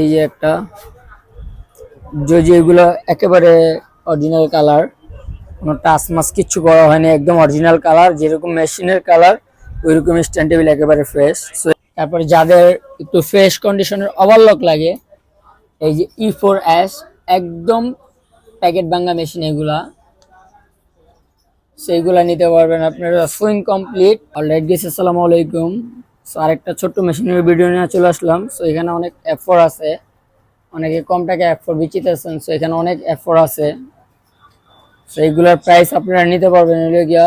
এই যে একটা যদি এগুলো একেবারে অরিজিনাল কালার কোনো টাচ মাস কিচ্ছু করা হয়নি, একদম অরিজিনাল কালার যেরকম মেশিনের কালার ওইরকম স্ট্যান্ড টেবিল একেবারে ফ্রেশ তারপরে যাদের একটু ফ্রেশ কন্ডিশনের ওভারলক লাগে, এই যে ই ফোর এস একদম প্যাকেট ভাঙ্গা মেশিন এগুলা, সেইগুলা নিতে পারবেন আপনারা। সুইং কমপ্লিট অলরেডি আসসালামু আলাইকুম। সো আরেকটা ছোট্ট মেশিনের ভিডিও নিয়ে চলে আসলাম। সো এখানে অনেক এফোর আছে। অনেকে কম টাকা এফোর বিচিতেছেন। সো এখানে অনেক এফোর আছে। সো এইগুলোর প্রাইস আপনারা নিতে পারবেন হলো গিয়া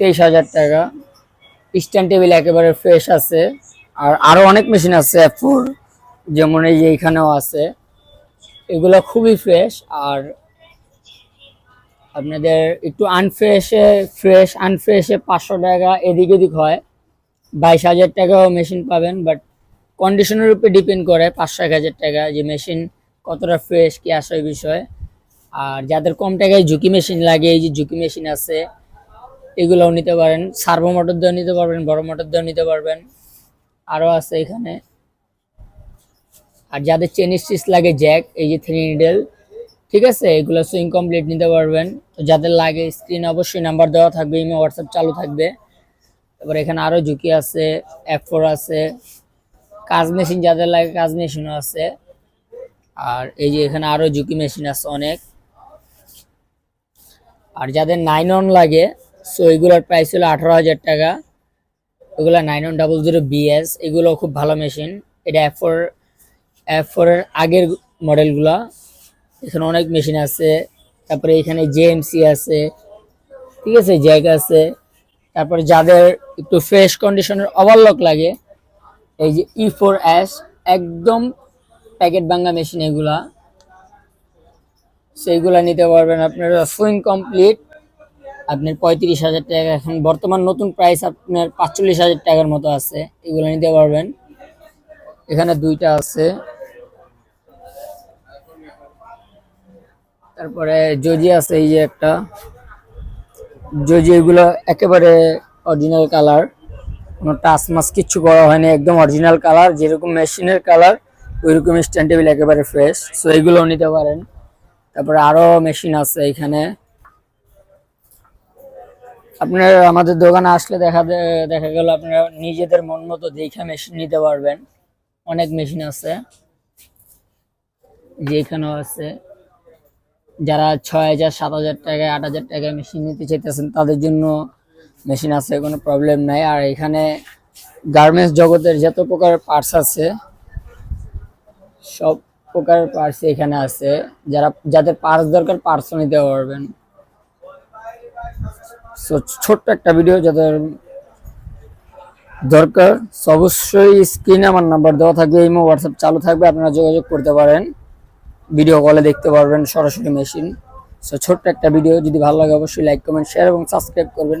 তেইশ হাজার টাকা। স্ট্যান্ড টেবিল একেবারে ফ্রেশ আছে। আর আরও অনেক মেশিন আছে এফোর যেমন এই যে এখানেও আছে। এগুলো খুবই ফ্রেশ আর আপনাদের একটু আনফ্রেশে ফ্রেশ আনফ্রেশে পাঁচশো টাকা এদিক ওদিক হয়। বাইশ হাজার টাকাও মেশিন পাবেন বাট কন্ডিশনের উপরে ডিপেন্ড করে পাঁচশো এক হাজার টাকা যে মেশিন কতটা ফ্রেশ কি আসে ওই বিষয়। আর যাদের কম টাকায় ঝুঁকি মেশিন লাগে, এই যে ঝুঁকি মেশিন আছে, এগুলোও নিতে পারেন। সার্ভো মোটর দিয়েও নিতে পারবেন, বড় মোটর দিয়েও নিতে পারবেন। আরও আছে এখানে। আর যাদের চেন স্টিচ লাগে জ্যাক এই যে থ্রি নিডেল ঠিক আছে? এগুলো সুইং কমপ্লিট নিতে পারবেন। তো যাদের লাগে স্ক্রিন অবশ্যই নাম্বার দেওয়া থাকবে ইমে হোয়াটসঅ্যাপ চালু থাকবে। তারপর এখানে আরও ঝুঁকি আছে এফ ফোর আছে, কাজ মেশিন যাদের লাগে কাজ মেশিনও আছে। আর এই যে এখানে আরও ঝুঁকি মেশিন আছে অনেক। আর যাদের নাইন অন লাগে সো এগুলোর প্রাইস হলো আঠারো হাজার টাকা। এগুলো nine one double zero BS এগুলো খুব ভালো মেশিন এটা এফ ফোর এফ ফোরের আগের মডেলগুলা এখানে অনেক মেশিন আছে। তারপরে এখানে জেএমসি আছে। ঠিক আছে জায়গা আছে। তারপরে যাদের একটু ফ্রেশ কন্ডিশনের ওভারলক লাগে। এই যে ই ফোর এস একদম প্যাকেট ভাঙ্গা মেশিন এগুলা। সেইগুলা নিতে পারবেন আপনারা সুইং কমপ্লিট আপনার পঁয়ত্রিশ হাজার টাকা এখন বর্তমান নতুন প্রাইস আপনার পাঁচচল্লিশ হাজার টাকার মতো আছে, এগুলো নিতে পারবেন। এখানে দুইটা আছে। তারপরে জজি আছে, এই যে একটা। জজি এগুলো একেবারে অরিজিনাল কালার কোনো টাচ মাস কিচ্ছু করা হয়নি, একদম অরিজিনাল কালার যেরকম মেশিনের কালার ওইরকম স্ট্যান্ড টেবিল একেবারে ফ্রেশ সো এগুলোও নিতে পারেন। তারপরে আরও মেশিন আছে এখানে। আপনার আমাদের দোকানে আসলে দেখা দেখা গেল আপনারা নিজেদের মন মতো দেখে মেশিন নিতে পারবেন। অনেক মেশিন আছে। যে এখানেও আছে। যারা ছয় হাজার, সাত হাজার টাকায়, আট হাজার টাকায় মেশিন নিতে চাইতেছেন, তাদের জন্য মেশিন আছে কোনো প্রবলেম নাই। আর এখানে গার্মেন্টস জগতের যত প্রকার পার্টস আছে সব প্রকার পার্টস এখানে আছে। যারা যাদের পার্টস দরকার পার্টসও নিতে পারবেন। So, ছোট্ট একটা ভিডিও যাদের দরকার অবশ্যই স্ক্রিনে আমার নাম্বার দেওয়া থাকবে ইমো হোয়াটসঅ্যাপ চালু থাকবে আপনারা যোগাযোগ করতে পারেন। ভিডিও কলে দেখতে পারবেন সরাসরি মেশিন সো ছোট্ট একটা ভিডিও যদি ভালো লাগে অবশ্যই লাইক কমেন্ট শেয়ার এবং সাবস্ক্রাইব করবেন।